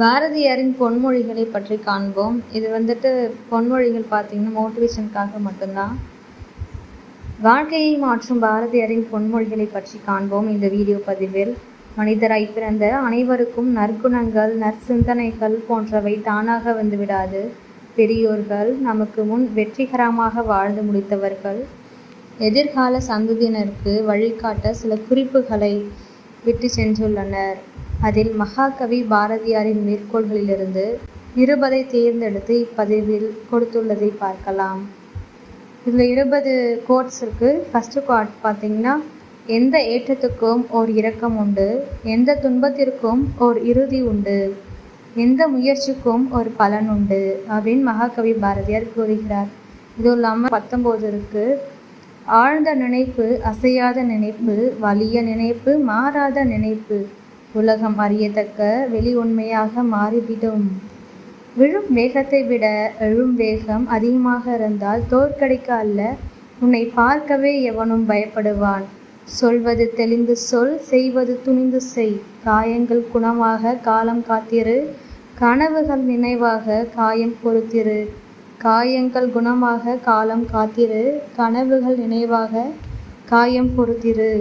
பாரதியாரின் பொன்மொழிகளை பற்றி காண்போம். இது வந்துட்டு பொன்மொழிகள் பார்த்தீங்கன்னா மோட்டிவேஷனுக்காக மட்டும்தான். வாழ்க்கையை மாற்றும் பாரதியாரின் பொன்மொழிகளை பற்றி காண்போம் இந்த வீடியோ பதிவில். மனிதராய் பிறந்த அனைவருக்கும் நற்குணங்கள் நற்சிந்தனைகள் போன்றவை தானாக வந்துவிடாது. பெரியோர்கள் நமக்கு முன் வெற்றிகரமாக வாழ்ந்து முடித்தவர்கள். எதிர்கால சந்ததியினருக்கு வழிகாட்ட சில குறிப்புகளை விட்டு சென்றுள்ளனர். அதில் மகாகவி பாரதியாரின் மேற்கோள்களிலிருந்து இருபதை தேர்ந்தெடுத்து இப்பதிவில் கொடுத்துள்ளதை பார்க்கலாம். இதில் இருபது கோட்ஸ் இருக்குது ஃபஸ்ட்டு கோட் பார்த்தீங்கன்னா எந்த ஏற்றத்துக்கும் ஓர் இரக்கம் உண்டு எந்த துன்பத்திற்கும் ஓர் இறுதி உண்டு எந்த முயற்சிக்கும் ஒரு பலன் உண்டு அப்படின்னு மகாகவி பாரதியார் கூறுகிறார். இதுவும் இல்லாமல் பத்தொம்போது இருக்குது ஆழ்ந்த நினைப்பு அசையாத நினைப்பு வலிய நினைப்பு மாறாத நினைப்பு உலகம் அறியத்தக்க வெளி உண்மையாக மாறிவிடும். விழும் வேகத்தை விட எழும் வேகம் அதிகமாக இருந்தால் தோற்கடிக்க அல்ல. உன்னை பார்க்கவே எவனும் பயப்படுவான். சொல்வது தெளிந்து சொல் செய்வது துணிந்து செய். காயங்கள் குணமாக காலம் காத்திரு. கனவுகள் நினைவாக காயம் பொறுத்திரு. காயங்கள் குணமாக காலம் காத்திரு. கனவுகள் நினைவாக காயம் பொறுத்திரு.